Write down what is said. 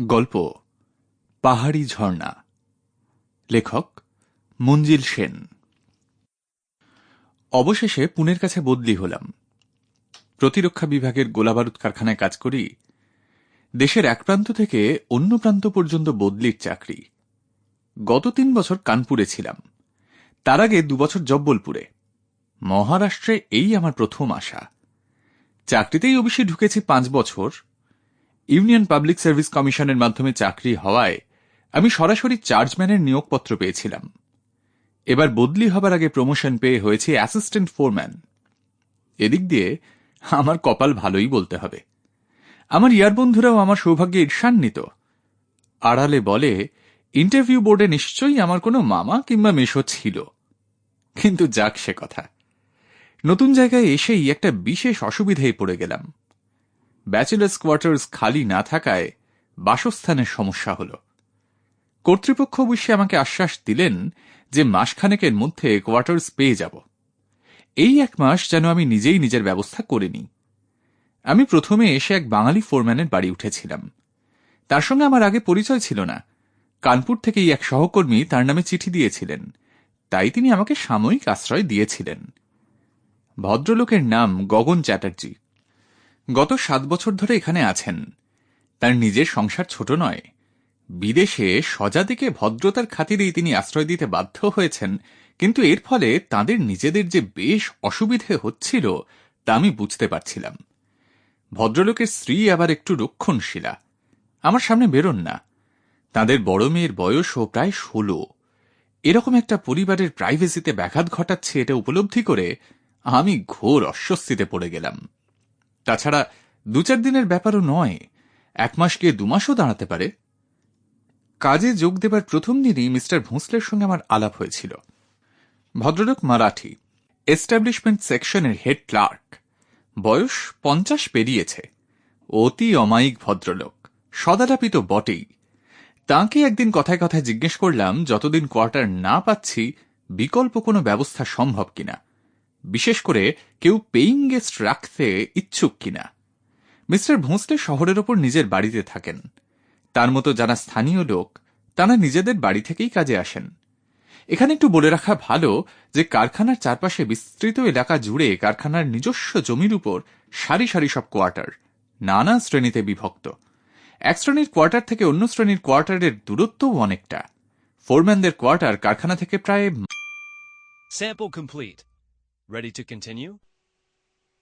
গল্প, পাহাড়ি ঝর্ণা। লেখক, মঞ্জিল সেন। অবশেষে পুনের কাছে বদলি হলাম। প্রতিরক্ষা বিভাগের গোলাবারুদ কারখানায় কাজ করি। দেশের এক প্রান্ত থেকে অন্য প্রান্ত পর্যন্ত বদলির চাকরি। গত তিন বছর কানপুরে ছিলাম। তার আগে দুবছর জব্বলপুরে। মহারাষ্ট্রে এই আমার প্রথম আশা। চাকরিতেই অবশ্যই ঢুকেছি পাঁচ বছর। ইউনিয়ন পাবলিক সার্ভিস কমিশনের মাধ্যমে চাকরি হওয়ায় আমি সরাসরি চার্জম্যানের নিয়োগপত্র পেয়েছিলাম। এবার বদলি হবার আগে প্রমোশন পেয়ে হয়েছে অ্যাসিস্ট্যান্ট ফোরম্যান। এদিক দিয়ে আমার কপাল ভালোই বলতে হবে। আমার ইয়ার বন্ধুরাও আমার সৌভাগ্যে ঈর্ষান্বিত। আড়ালে বলে, ইন্টারভিউ বোর্ডে নিশ্চয়ই আমার কোনো মামা কিংবা মেশো ছিল। কিন্তু যাক সে কথা। নতুন জায়গায় এসেই একটা বিশেষ অসুবিধায় পড়ে গেলাম। ব্যাচেলার্স কোয়ার্টার্স খালি না থাকায় বাসস্থানের সমস্যা হল। কর্তৃপক্ষ অবশ্যই আমাকে আশ্বাস দিলেন যে মাসখানেকের মধ্যে কোয়ার্টার্স পেয়ে যাব। এই এক মাস যেন আমি নিজেই নিজের ব্যবস্থা করে নিই। আমি প্রথমে এসে এক বাঙালি ফোরম্যানের বাড়ি উঠেছিলাম। তার সঙ্গে আমার আগে পরিচয় ছিল না। কানপুর থেকেই এক সহকর্মী তার নামে চিঠি দিয়েছিলেন। তাই তিনি আমাকে সাময়িক আশ্রয় দিয়েছিলেন। ভদ্রলোকের নাম গগন চ্যাটার্জি। গত সাত বছর ধরে এখানে আছেন। তার নিজের সংসার ছোট নয়। বিদেশে সজাদিকে ভদ্রতার খাতিরেই তিনি আশ্রয় দিতে বাধ্য হয়েছেন, কিন্তু এর ফলে তাদের নিজেদের যে বেশ অসুবিধে হচ্ছিল, তা আমি বুঝতে পারছিলাম। ভদ্রলোকের স্ত্রী আবার একটু রক্ষণশীলা। আমার সামনে বেরোন না। তাদের বড় মেয়ের বয়সও প্রায় ষোলো। এরকম একটা পরিবারের প্রাইভেসিতে ব্যাঘাত ঘটাচ্ছে এটা উপলব্ধি করে আমি ঘোর অস্বস্তিতে পড়ে গেলাম। তাছাড়া দু চার দিনের ব্যাপারও নয়, এক মাস গিয়ে দু মাসও দাঁড়াতে পারে। কাজে যোগ দেবার প্রথম দিনই মিস্টার ভোঁসলের সঙ্গে আমার আলাপ হয়েছিল। ভদ্রলোক মারাঠি, এস্টাবলিশমেন্ট সেকশনের হেড ক্লার্ক। বয়স পঞ্চাশ পেরিয়েছে। অতি অমায়িক ভদ্রলোক, সদালাপিত বটেই। তাঁকে একদিন কথায় কথায় জিজ্ঞেস করলাম, যতদিন কোয়ার্টার না পাচ্ছি, বিকল্প কোনো ব্যবস্থা সম্ভব কিনা? বিশেষ করে কেউ পেইং গেস্ট রাখতে ইচ্ছুক কিনা। মিস্টার ভোঁসলে শহরের ওপর নিজের বাড়িতে থাকেন। তার মতো যারা স্থানীয় লোক, তারা নিজেদের বাড়ি থেকেই কাজে আসেন। এখানে একটু বলে রাখা ভালো যে কারখানার চারপাশে বিস্তৃত এলাকা জুড়ে কারখানার নিজস্ব জমির উপর সারি সারি সব কোয়ার্টার, নানা শ্রেণীতে বিভক্ত। এক শ্রেণির কোয়ার্টার থেকে অন্য শ্রেণির কোয়ার্টারের দূরত্বও অনেকটা। ফোরম্যানদের কোয়ার্টার কারখানা থেকে প্রায় complete. Ready to continue?